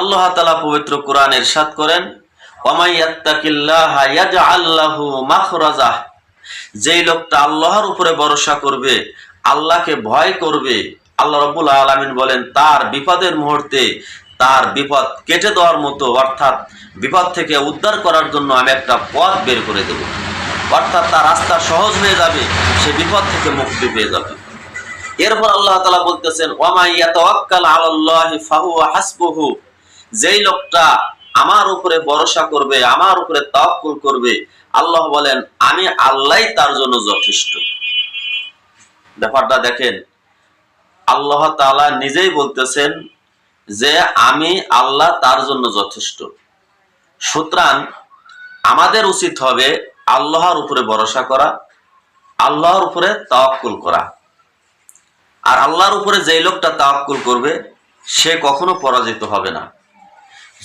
আল্লাহ তালা পবিত্র কোরআন এরশাদ করেন আল্লাহু যেই লোকটা আল্লাহর উপরে ভরসা করবে, আল্লাহকে ভয় করবে, আল্লাহ রব্বুল আলমিন বলেন, তার বিপদের মুহূর্তে তার বিপদ কেটে দেওয়ার মতো, অর্থাৎ বিপদ থেকে উদ্ধার করার জন্য আমি একটা পথ বের করে দেব। অর্থাৎ তার রাস্তা সহজ হয়ে যাবে, সে বিপদ থেকে মুক্তি পেয়ে যাবে। এরপর আল্লাহ তালা বলতেছেন ওয়ামাইয়াতাওয়াক্কাল আলাল্লাহি ফাহু হাসবুহু। যেই লোকটা আমার উপরে ভরসা করবে, আমার উপরে তাওয়াক্কুল করবে, আল্লাহ বলেন, আমি আল্লাহই তার জন্য যথেষ্ট। ব্যাপারটা দেখেন, আল্লাহ তাআলা নিজেই বলতেছেন যে আমি আল্লাহ তার জন্য যথেষ্ট। সুতরাং আমাদের উচিত হবে আল্লাহর উপরে ভরসা করা, আল্লাহর উপরে তাওয়াক্কুল করা। আর আল্লাহর উপরে যেই লোকটা তাওয়াক্কুল করবে, সে কখনো পরাজিত হবে না।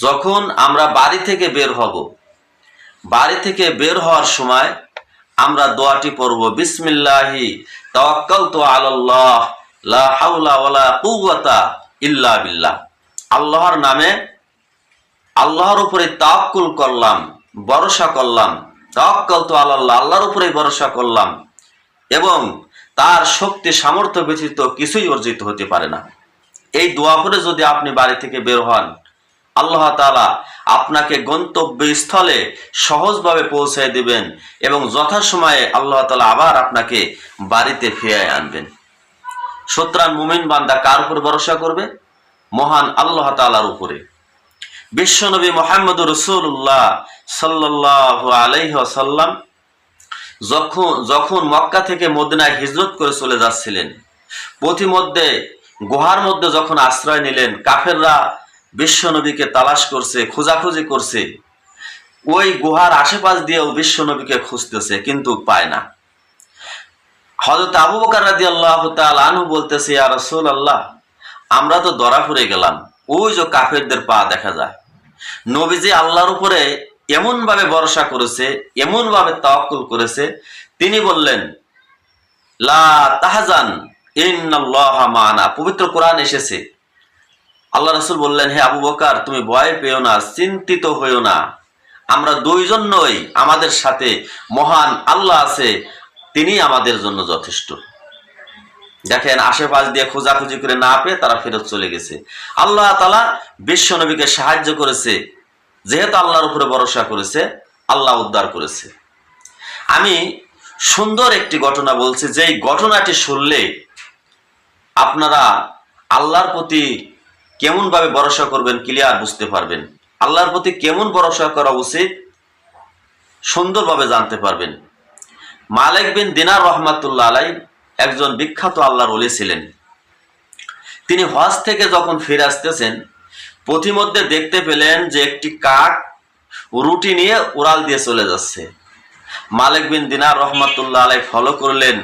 যখন আমরা বাড়ি থেকে বের হব, বাড়ি থেকে বের হওয়ার সময় আমরা দোয়াটি পড়ব, বিসমিল্লাহি তাওয়াক্কাল তো আল্লাহ লা হাওলা ওয়ালা কুওয়াতা ইল্লা বিল্লাহ। আল্লাহর নামে আল্লাহর উপরে তাওয়াক্কুল করলাম, ভরসা করলাম তাওয়াক্কাল তো আল্লাহ আল্লাহর উপরেই ভরসা করলাম এবং তার শক্তি, সামর্থ্য ব্যতীত কিছুই অর্জিত হতে পারে না। এই দোয়া করে যদি আপনি বাড়ি থেকে বের হন আল্লাহ তালা আপনাকে গন্তব্য স্থলে সহজভাবে পৌঁছায় দিবেন এবং যথাসময়ে আল্লাহ তালা আবার আপনাকে বাড়িতে ফিরে আনবেন। সুতরাং মুমিন বান্দা কার উপর ভরসা করবে? মহান আল্লাহ তালার উপরে। বিশ্বনবী মোহাম্মদ রসুল্লাহ সাল্লাহ আলাইসাল্লাম যখন যখন মক্কা থেকে মদিনায় হিজরত করে চলে যাচ্ছিলেন, পথিমধ্যে, গুহার মধ্যে যখন আশ্রয় নিলেন, কাফেররা বিশ্বনবীকে তালাশ করছে, খোঁজাখুঁজি করছে। ওই গুহার আশেপাশ দিয়েও বিশ্বনবীকে খুঁজতেছে, কিন্তু পায় না। হজরত আবু বকার রাদি আল্লাহ আনহু বলতেছে আর রসুল আল্লাহ আমরা তো দরা পড়ে গেলাম। ওই যে কাফেরদের পা দেখা যায়। নবীজি আল্লাহর উপরে এমন ভাবে ভরসা করেছে এমন ভাবে তাওয়াক্কুল করেছে। তিনি বললেন, লা তাহাজান, ইন্নাল্লাহা মানা। পবিত্র কোরআন এসেছে। আল্লাহ রসুল বললেন, হে আবু বকার, তুমি ভয় পেও না, চিন্তিত হইও না। আমরা দুইজন নই, আমাদের সাথে মহান আল্লাহ আছে, তিনি আমাদের জন্য যথেষ্ট। দেখেন, আশেপাশ দিয়ে খোঁজাখুঁজি করে না পেয়ে তারা ফেরত চলে গেছে। আল্লাহ তালা বিশ্ব নবীকে সাহায্য করেছে, যেহেতু আল্লাহর উপরে ভরসা করেছে, আল্লাহ উদ্ধার করেছে। আমি সুন্দর একটি ঘটনা বলছি যে এই ঘটনাটি শুনলে আপনারা আল্লাহর প্রতি কেমনভাবে ভরসা করবেন ক্লিয়ার বুঝতে পারবেন। আল্লাহর প্রতি কেমন ভরসা করা উচিত, সুন্দরভাবে জানতে পারবেন। মালিক বিন দিনার রহমাতুল্লাহ আলাই একজন বিখ্যাত আল্লাহর অলি ছিলেন। তিনি হজ থেকে যখন ফিরে আসতেছেন, পথিমধ্যে দেখতে পেলেন যে একটি কাক রুটি নিয়ে উড়াল দিয়ে চলে যাচ্ছে। মালিক বিন দিনার রহমাতুল্লাহ আলাই ফলো করলেন,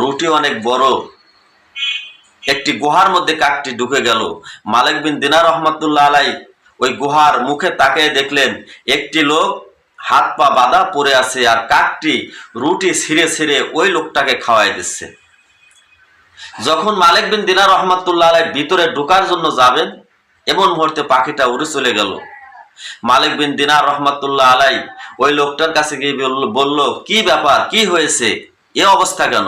রুটি অনেক বড় একটি গুহার মধ্যে কাকটি ঢুকে গেল। মালিক বিন দিনার রহমতুল্লাহ আলাই ওই গুহার মুখে তাকিয়ে দেখলেন, একটি লোক হাত পা বাঁধা পড়ে আছে আর কাকটি রুটি ছিঁড়ে ছিঁড়ে ওই লোকটাকে খাওয়াই দিচ্ছে। যখন মালিক বিন দিনার রহমতুল্লাহ আলাই ভিতরে ঢোকার জন্য যাবেন, এমন মুহূর্তে পাখিটা উড়ে চলে গেল। মালিক বিন দিনার রহমাতুল্লাহ আলাই ওই লোকটার কাছে গিয়ে বলল, কি ব্যাপার? কি হয়েছে? এ অবস্থা কেন?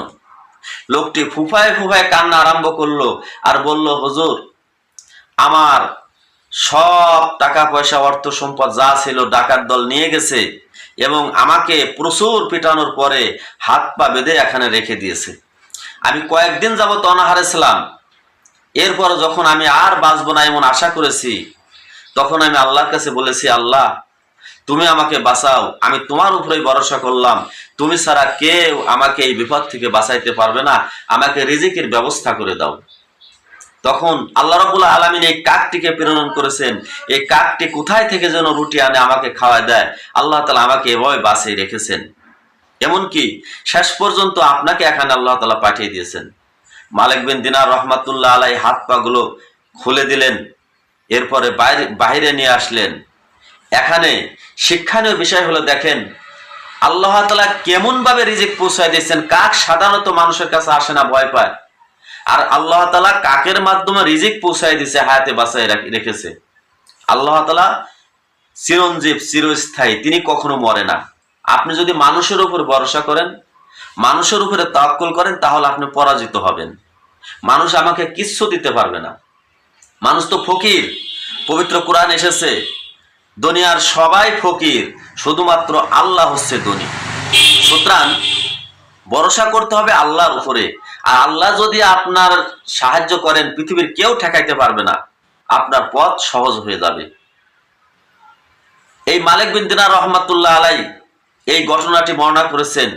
লোকটি ফুফায় ফুফায় কান্না আরম্ভ করল আর বলল, হুজুর, আমার সব টাকা পয়সা অর্থ সম্পদ যা ছিল ডাকাত দল নিয়ে গেছে এবং আমাকে প্রচুর পিটানোর পরে হাত পা বেঁধে এখানে রেখে দিয়েছে। আমি কয়েকদিন যাবত অনাহারে ছিলাম। এরপর যখন আমি আর বাঁচবো না এমন আশা করেছি, তখন আমি আল্লাহর কাছে বলেছি, আল্লাহ তুমি আমাকে বাঁচাও, আমি তোমার উপরেই ভরসা করলাম। তুমি ছাড়া কেউ আমাকে এই বিপদ থেকে বাঁচাইতে পারবে না। আমাকে রিজিকের ব্যবস্থা করে দাও। তখন আল্লাহ রবুল্লাহ আলমিন এই কাকটিকে প্রেরণ করেছেন। এই কাকটি কোথায় থেকে যেন রুটি আনে আমাকে খাওয়ায় দেয়। আল্লাহ তালা আমাকে এভাবে বাঁচিয়ে রেখেছেন। এমনকি শেষ পর্যন্ত আপনাকে এখানে আল্লাহ তালা পাঠিয়ে দিয়েছেন। মালিক বিন দিনার রহমাতুল্লাহ আলাই হাত পাগুলো খুলে দিলেন। এরপরে বাইরে বাহিরে নিয়ে আসলেন। এখানে শিক্ষণীয় বিষয় হলো দেখেন, আল্লাহ তালা কেমন ভাবে রিজিক পৌঁছায় দিয়েছেন, কাক সাধারণত মানুষের কাছে আসে না, ভয় পায়। আর আল্লাহ তালা কাকের মাধ্যমে রিজিক পৌঁছায় দিছে হায়াতে বাঁচায় রেখেছে। আল্লাহ তালা চিরঞ্জীব, চিরস্থায়ী, তিনি কখনো মরে না। আপনি যদি মানুষের উপর ভরসা করেন, মানুষের উপরে তাক্কল করেন, তাহলে আপনি পরাজিত হবেন। মানুষ আমাকে কিচ্ছু দিতে পারবে না। মানুষ তো ফকির, পবিত্র কোরআন এসেছে দুনিয়ার সবাই ফকির, শুধুমাত্র আল্লাহ হচ্ছে ধনী। সুতরাং ভরসা করতে হবে আল্লাহর উপরে। আর আল্লাহ যদি আপনার সাহায্য করেন, পৃথিবীর কেউ ঠেকাইতে পারবে না। আপনার পথ সহজ হয়ে যাবে। এই মালিক বিন দিনার রহমাতুল্লাহ আলাই এই ঘটনাটি বর্ণনা করেছেন।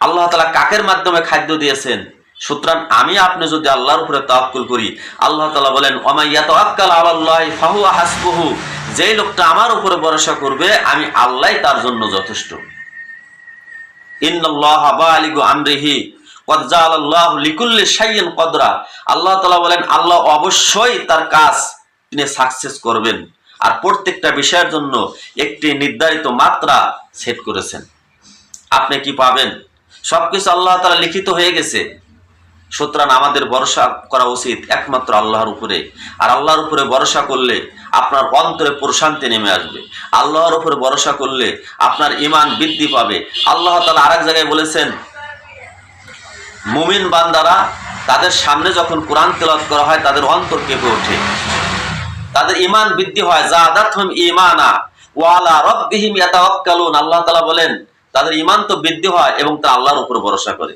আল্লাহ তালা কাকের মাধ্যমে খাদ্য দিয়েছেন। সুতরাং আমি আপনি যদি আল্লাহর উপরে তাওয়াক্কুল করি, আল্লাহ তালা বলেন ওমাইয়া তাওয়াক্কাল আলাল্লাহ ফাহু হাসবুহু। যেই লোকটা আমার উপরে ভরসা করবে, আমি আল্লাহ তার জন্য যথেষ্ট। আল্লাহ বলেন, আল্লাহ অবশ্যই তার কাজ তিনি সাকসেস করবেন। আর প্রত্যেকটা বিষয়ের জন্য একটি নির্ধারিত মাত্রা সেট করেছেন। আপনি কি পাবেন? সবকিছু আল্লাহ তাআলা লিখিত হয়ে গেছে। সুতরাং আমাদের ভরসা করা উচিত একমাত্র আল্লাহর উপরে। আর আল্লাহর উপরে ভরসা করলে আপনার অন্তরে প্রশান্তি নেমে আসবে। আল্লাহর উপরে ভরসা করলে আপনার ইমান বৃদ্ধি পাবে। আল্লাহ তালা আরেক জায়গায় বলেছেন, মুমিন বান্দারা তাদের সামনে যখন কোরআন তেলাত করা হয়, তাদের অন্তর কেঁপে ওঠে। তাদের ইমান বৃদ্ধি হয়। জাদাতহুম ঈমানা ওয়ালা রাব্বিহিম আল্লাহ তাআলা বলেন, তাদের ইমান তো বৃদ্ধি হয় এবং তা আল্লাহর উপর ভরসা করে।